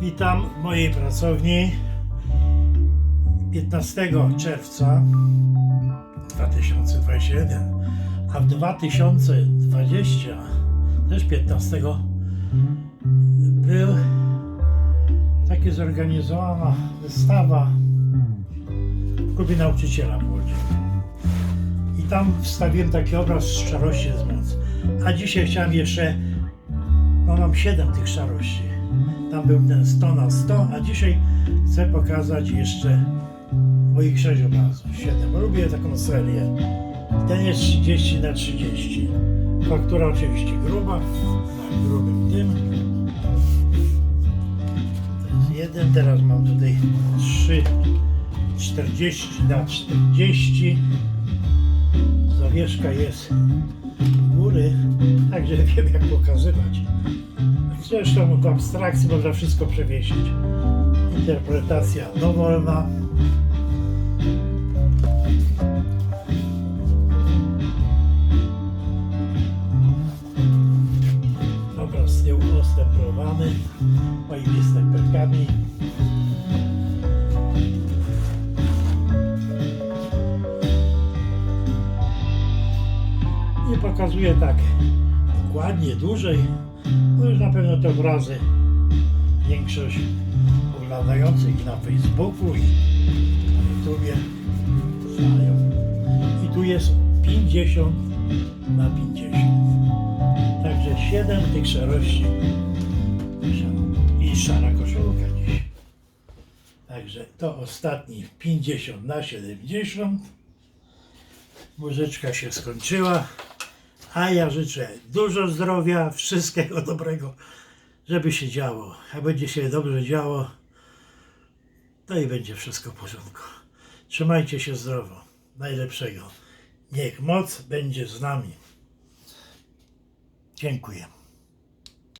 Witam w mojej pracowni 15 czerwca 2021, a w 2020 też 15 był taka zorganizowana wystawa w klubie nauczyciela w Łodzi. I tam wstawiłem taki obraz szarości jest moc. A dzisiaj chciałem jeszcze, no mam 7 tych szarości. Tam był ten 100 na 100, a dzisiaj chcę pokazać jeszcze moich 6 obrazów. 7. Lubię taką serię. Ten jest 30 na 30. Faktura oczywiście gruba, na grubym tym. To jest jeden, teraz mam tutaj 3, 40 na 40. Zawieszka jest u góry, także wiem jak pokazywać. Zresztą w abstrakcji można wszystko przewiesić. Interpretacja dowolna. Obraz z tyłu ostępowany moimi stempelkami. Nie pokazuję tak dokładnie, dłużej, bo już na pewno te obrazy większość oglądających na Facebooku i na YouTubie znają. I tu jest 50 na 50. Także 7 tych szarości i szara koszulka dziś. Także to ostatni 50 na 70. Muzyczka się skończyła. A ja życzę dużo zdrowia, wszystkiego dobrego, żeby się działo. A będzie się dobrze działo, to i będzie wszystko w porządku. Trzymajcie się zdrowo. Najlepszego. Niech moc będzie z nami. Dziękuję.